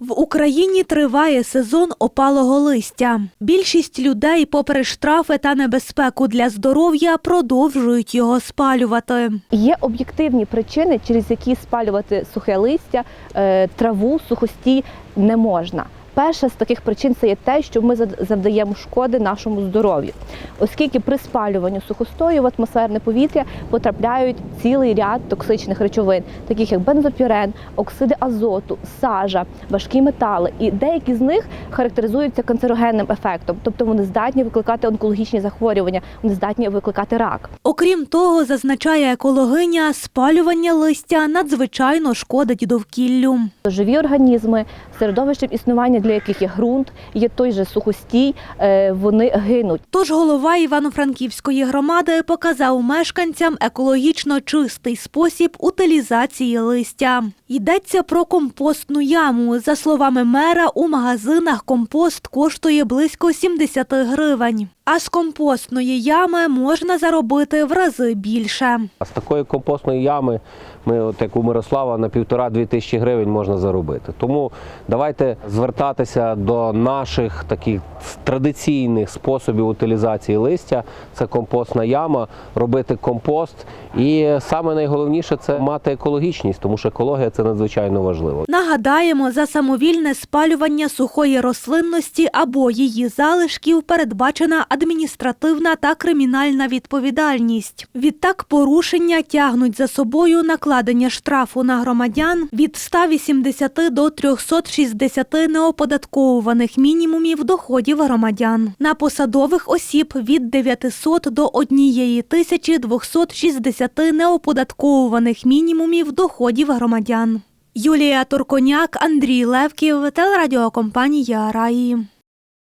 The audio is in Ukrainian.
В Україні триває сезон опалого листя. Більшість людей, попри штрафи та небезпеку для здоров'я, продовжують його спалювати. Є об'єктивні причини, через які спалювати сухе листя, е, траву, сухостій не можна. Перша з таких причин це є те, що ми завдаємо шкоди нашому здоров'ю, оскільки при спалюванні сухостою в атмосферне повітря потрапляють цілий ряд токсичних речовин, таких як бензопірен, оксиди азоту, сажа, важкі метали. І деякі з них характеризуються канцерогенним ефектом, тобто вони здатні викликати онкологічні захворювання, вони здатні викликати рак. Окрім того, зазначає екологиня, спалювання листя надзвичайно шкодить довкіллю. Живі організми, середовищем існування для яких є ґрунт, є той же сухостій, е, вони гинуть. Тож голова Івано-Франківської громади показав мешканцям екологічно чистий спосіб утилізації листя. Йдеться про компостну яму. За словами мера, у магазинах компост коштує близько 70 гривень. А з компостної ями можна заробити в рази більше. А з такої компостної ями, ми, от як у Мирослава, на півтора-дві тисячі гривень можна заробити. Тому давайте звертатися до наших таких традиційних способів утилізації листя. Це компостна яма, робити компост. І саме найголовніше це мати екологічність, тому що екологія це надзвичайно важливо. Нагадаємо, за самовільне спалювання сухої рослинності або її залишків передбачена адміністративна та кримінальна відповідальність. Відтак порушення тягнуть за собою накладення штрафу на громадян від 180 до 360 неоподатковуваних мінімумів доходів громадян. На посадових осіб від 900 до 1260 неоподатковуваних мінімумів доходів громадян. Юлія Турконяк, Андрій Левків, телерадіокомпанія Раї.